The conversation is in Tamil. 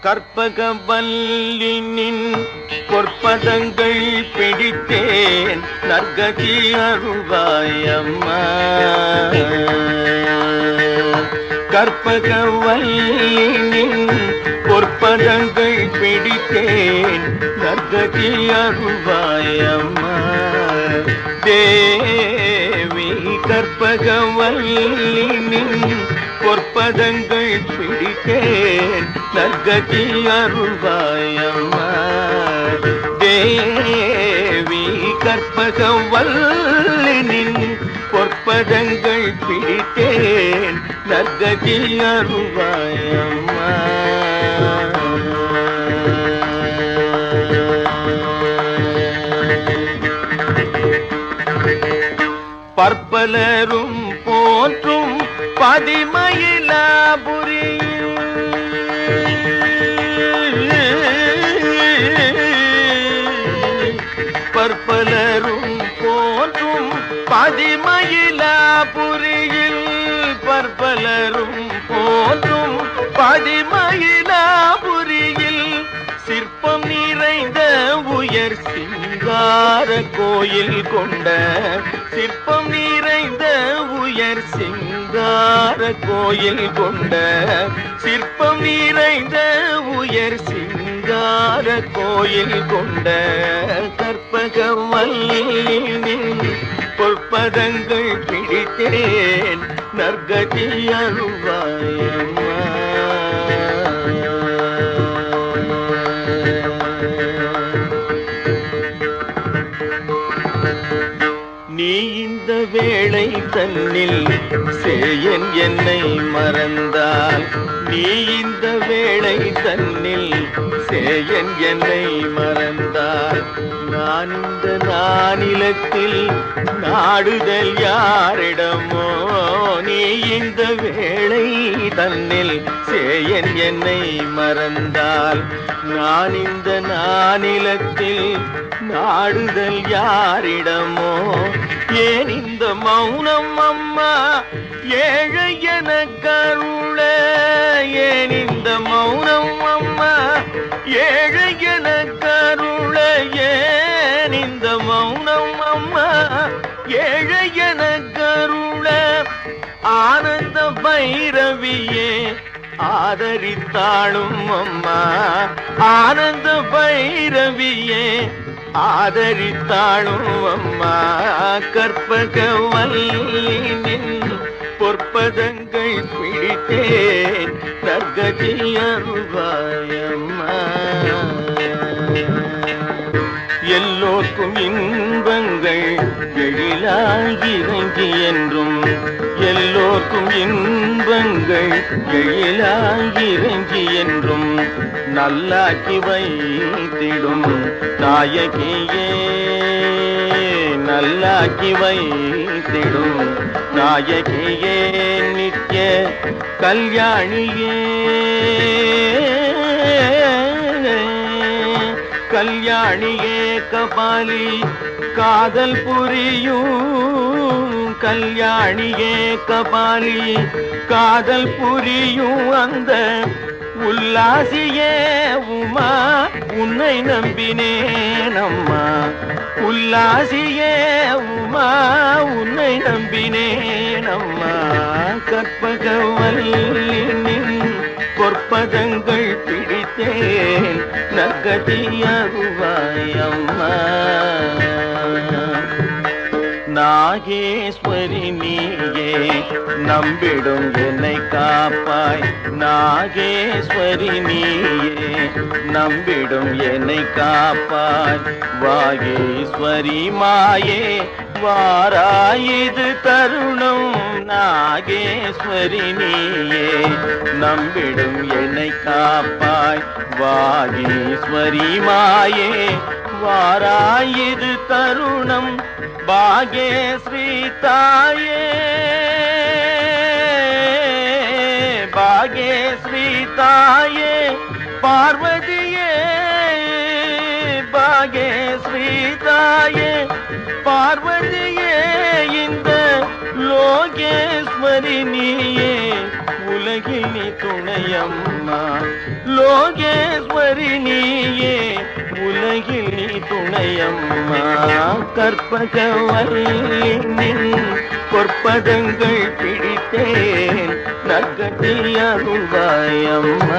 கற்பக வல்லினின் பொற்பதங்கள் பிடித்தேன். நற்கதி கற்பக வல்லினின் பொற்பதங்கள் பிடித்தேன். நற்கதி அருவாயம்மா. தேவி கற்பக வல்லினின் பொற்பதங்கள் பிடித்தேன். நற்கதி அருள்வாயம்மா தேவி கற்பகவல்லினின் பொற்பதங்கள் பிடித்தேன். நற்கதி அருள்வாயம்மா பற்பலரும் போற்றும் பதிமயிலாபுரியும் பற்பலரும் போற்றும் பதிமயிலாபுரியில் பற்பலரும் போற்றும் பதிமயிலாபுரியில் சிற்பம் நிறைந்த உயர் சிங்கார கோயில் கொண்ட சிற்பம் நிறைந்த உயர் சிங்கார கோயில் கொண்ட சிற்பம் நிறைந்த உயர் சிங்கார கோயில் கொண்ட கற்பகவல்லினின் பொற்பதங்கள் பிடித்தேன். நற்கதி you நீ இந்த வேளை தன்னில் சேயன் என்னை மறந்தால். நீ இந்த வேளை தன்னில் சேயன் என்னை மறந்தால். நான் இந்த நானிலத்தில் நாடுதல் யாரிடமோ? நீ இந்த வேளை தன்னில் சேயன் என்னை மறந்தால். நான் இந்த நானிலத்தில் நாடுதல் யாரிடமோ? மௌனம் அம்மா ஏழை என கருள ஏன் இந்த மௌனம் அம்மா? ஏழை என கருள ஏன் இந்த மௌனம் அம்மா? ஏழை என கருள ஆனந்த பைரவியே ஆதரித்தாளும் அம்மா. ஆனந்த பைரவியே ஆதரித்தாளும் அம்மா கற்பக கற்பகவல்லினின் பொற்பதங்கள் பிடித்தேன் தர்கதி அருள்வாயம்மா போக்கும் இன்பங்கள் எழிலாகி இறங்கி என்றும் எல்லோர்க்கும் இன்பங்கள் எழிலாகி இறங்கி என்றும் நல்லாக்கி வைத்திடும் நாயகியே. நல்லாக்கி வைத்திடும் நாயகியே நித்ய கல்யாணியே. கல்யாணியே கபாலி காதல் புரியும் கல்யாணியே கபாலி காதல் புரியும் அந்த உல்லாசியே உமா உன்னை நம்பினேன் அம்மா. உல்லாசியே உமா உன்னை நம்பினேன் அம்மா. கற்பகவல்லினின் பொற்பதங்கள் பிடித்தேன். நகதியருவாயம்மா நாகேஸ்வரி நீயே நம்பிடும் என்னை காப்பாய். நாகேஸ்வரி நீயே நம்பிடும் என்னை காப்பாய். வாகேஸ்வரி மாயே வாராயிது தருணம். நாகேஸ்வரி நீயே நம்பிடும் என்னை காப்பாய். வாகேஸ்வரி மாயே வாராயிரு தருணம். பாகேஸ்ரீ தாயே பாகேஸ்ரீ தாயே பார்வதியே பாகேஸ்ரீ தாயே பார்வதியே இந்த லோகேஸ்வரி நீயே உலகினி துணையம்மா. லோகேஸ்வரி நீயே உலகினி துணையம்மா. கற்பகவல்லின் பொற்பதங்கள் பிடித்தேன் நற்கட்டியருள்வாயம்மா